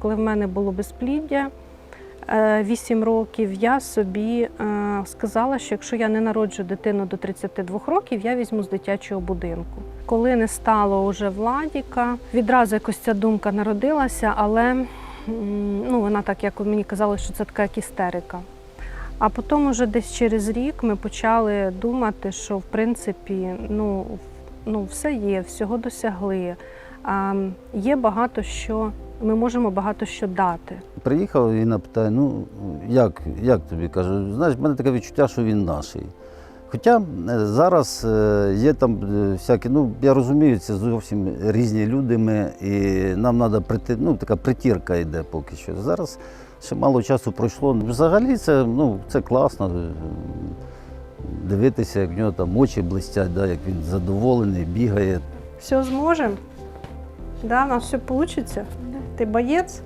Коли в мене було безпліддя 8 років, я собі е, сказала, що якщо я не народжу дитину до 32 років, я візьму з дитячого будинку. Коли не стало уже Владіка, відразу якось ця думка народилася, але ну, вона так, як мені казали, що це така як істерика. А потім, уже десь через рік, ми почали думати, що в принципі ну, ну, все є, всього досягли. Є багато що, ми можемо багато що дати. Приїхав і вона питає, ну як, як тобі кажу, знаєш, в мене таке відчуття, що він наший. Хоча е, зараз е, є там е, всякі, ну я розумію, це зовсім різні люди ми, і нам треба прийти, ну така притірка йде поки що. Зараз ще мало часу пройшло. Взагалі це, ну, це класно. Дивитися, як в нього там очі блистять, да, як він задоволений, бігає. Все зможемо? Да, у нас все вийде? Ти боєць?